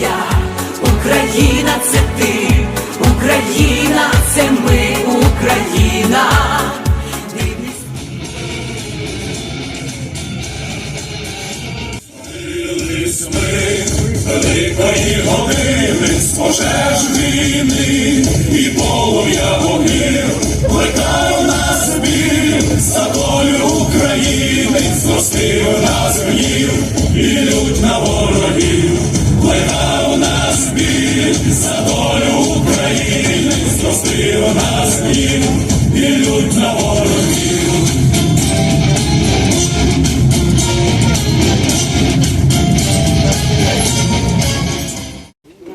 я, Україна це ти, Україна це ми, Україна. Великої години з пожеж війни і полум'я вогнів плекав нас біль за долю України, зростив нас гнів і лють на ворогів, нас біль за долю України, зростив нас гнів і на ворогів.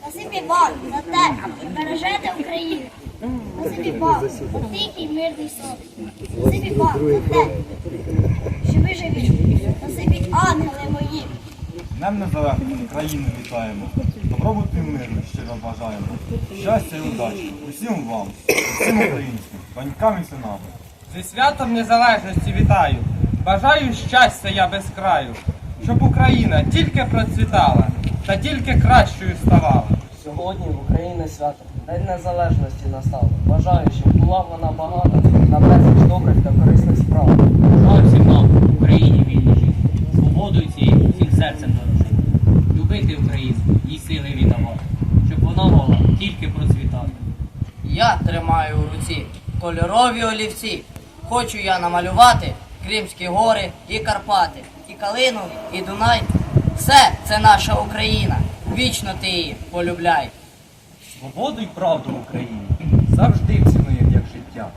Спасибі вам за те, що бережете Україну. Спасибі вам за тихий мирний сон. Спасибі вам за те, що ви живі. Днем Незалежності країни вітаємо. Добробуту і миру щиро бажаємо. Щастя і удачі усім вам, усім українцям, банькам і синам. Зі святом незалежності вітаю. Бажаю щастя я без краю, щоб Україна тільки процвітала та тільки кращою ставала. Сьогодні в Україні свято, День Незалежності настав. Бажаю, щоб була вона багата на безліч добрих та корисних справ. Бажаю всім нам в Україні вільні жити, свободою цією всім серцем дорожити, любити Україну, їй сили віддавати, щоб вона могла тільки процвітати. Я тримаю у руці кольорові олівці. Хочу я намалювати Кримські гори і Карпати, і Калину, і Дунай. Все це наша Україна. Вічно ти її полюбляй. Свободу і правду в Україні завжди цінуємо як життя.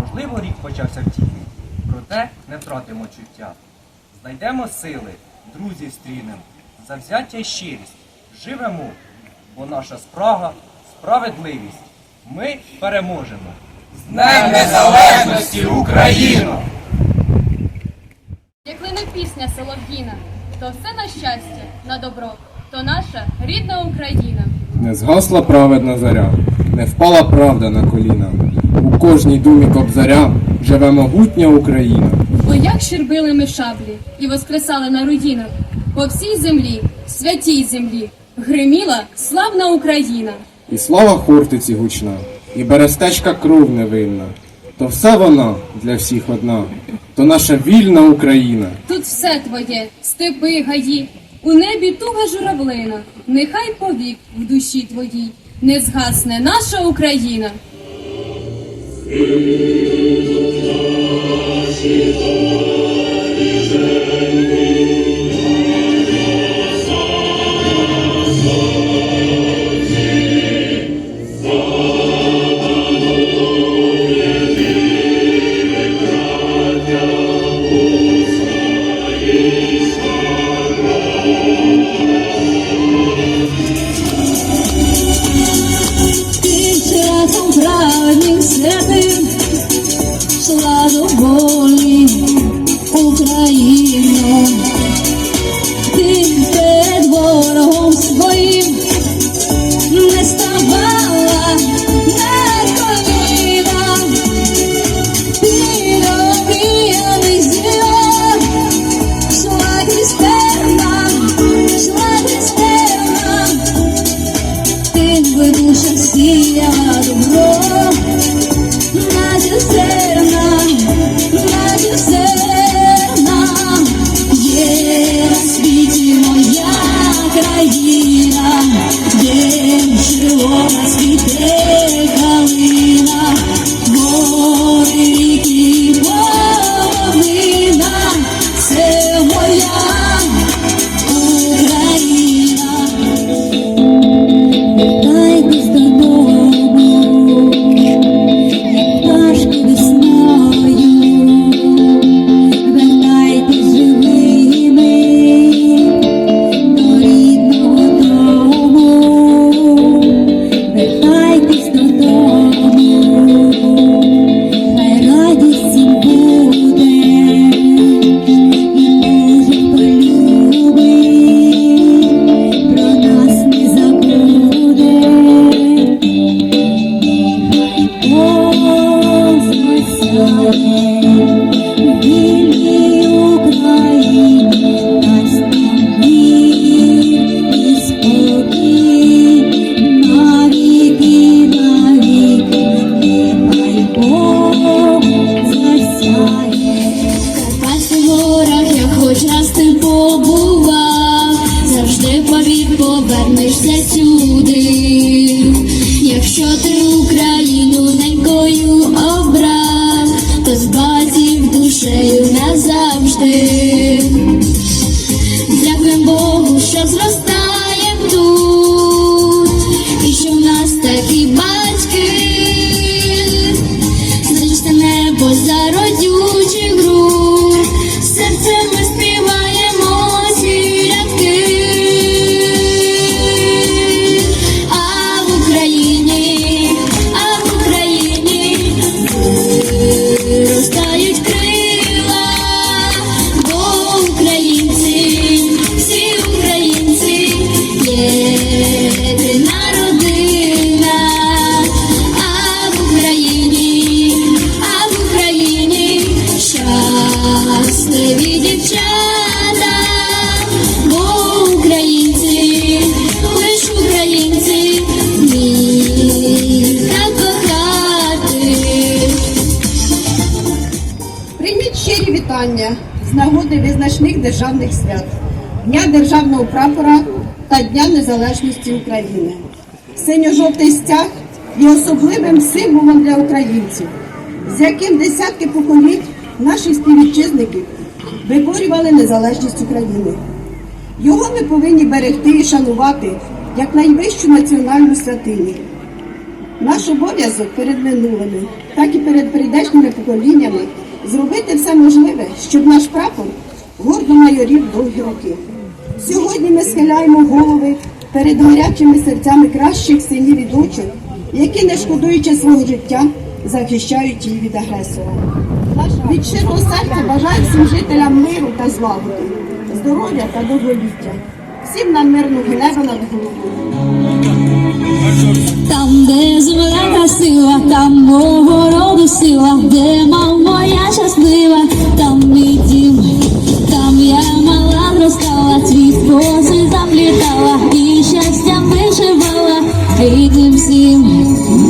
Можливо, рік почався втіхи, проте не втратимо чуття. Знайдемо сили, друзів стрінем, завзяття й щирість. Живемо, бо наша спрага справедливість. Ми переможемо. З Днем Незалежності Україно! Як лине пісня Солов'їна, то все на щастя, на добро, то наша рідна Україна. Не згасла праведна заря, не впала правда на коліна. У кожній думі кобзаря живе могутня Україна. Як щербили ми шаблі і воскресали на руїнах, по всій землі, святій землі, гриміла славна Україна. І слава хортиці гучна, і берестечка кров невинна. То все вона для всіх одна, то наша вільна Україна. Тут все твоє, степи, гаї, у небі туга журавлина, нехай повік в душі твоїй, не згасне наша Україна. Країна, жило на світе нагоди визначних державних свят, Дня Державного прапора та Дня Незалежності України. Синьо-жовтий стяг є особливим символом для українців, з яким десятки поколінь наших співвітчизників виборювали незалежність України. Його ми повинні берегти і шанувати як найвищу національну святиню. Наш обов'язок перед минулими, так і перед прийдешніми поколіннями зробити все можливе, щоб наш прапор гордо майорів довгі роки. Сьогодні ми схиляємо голови перед гарячими серцями кращих синів і дочок, які, не шкодуючи свого життя, захищають її від агресора. Від щирого серця бажаю всім жителям миру та злагоди, здоров'я та довголіття, всім нам мирного неба над головою. Там, де земля красива, там мого роду сила, де мав моя щаслива, там мій дім, там я мала зростала, твій коси заплітала і щастям вишивала, рідним всім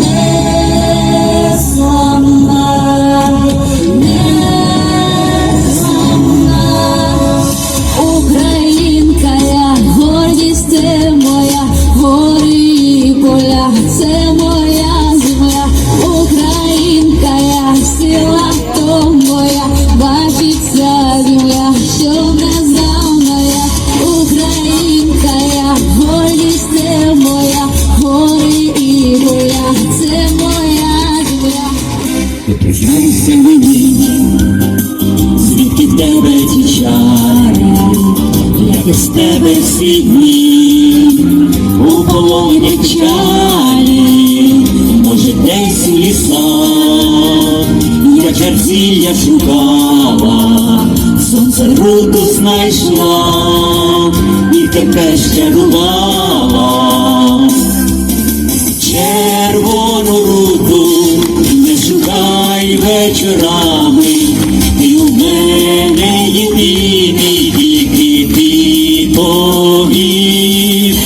Признайся мені, звідки в тебе ті чари, як із тебе всі дні, у полоні печалі, може десь у лісах, я черзілля шукала, сонце руку знайшла, і тебе щарувала. Червону руку вечорами, і у мене єдиний тільки ти повір,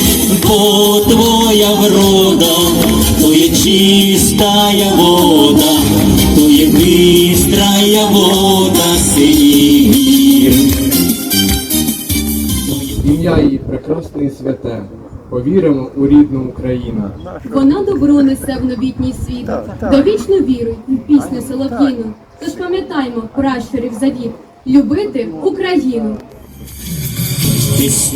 бо твоя врода, то є чистая вода, то є бистрая вода синіх гір. Ім'я її прекрасне і святе. Повіримо у рідну Україну. Вона добро несе в новітній світ, довічно віру в пісню Солов'їну. Тож пам'ятаймо пращурів завіт, любити Україну.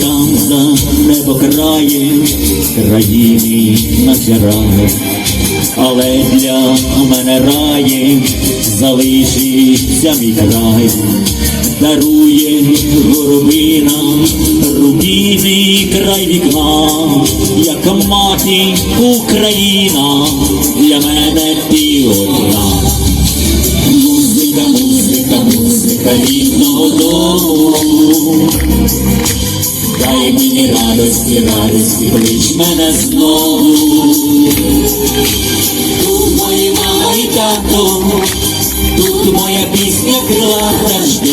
Там за небокраєм країни назирає, але для мене раєм залишиться мій край, дарує горобинам рубіний край вікна, як мати Україна, для мене ти одна. Музика, музика, музика рідного дому. Дай мені радості, радості, клич мене знову. Мої мама і тато, пісня крилата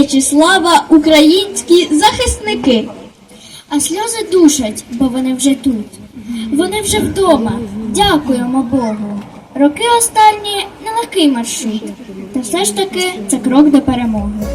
уклін слава українські захисники. А сльози душать, бо вони вже тут. Вони вже вдома. Дякуємо Богу. Роки останні нелегкий маршрут. Та все ж таки це крок до перемоги.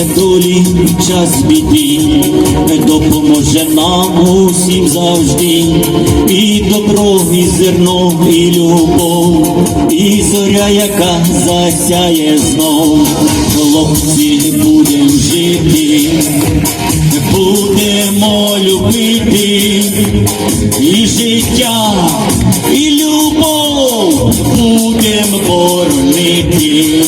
Корися долі, час біді, допоможе нам усім завжди. І добро, і зерно, і любов, і зоря, яка засяє знов. Хлопці, будем жити, будемо любити і життя, і любов будем боронити.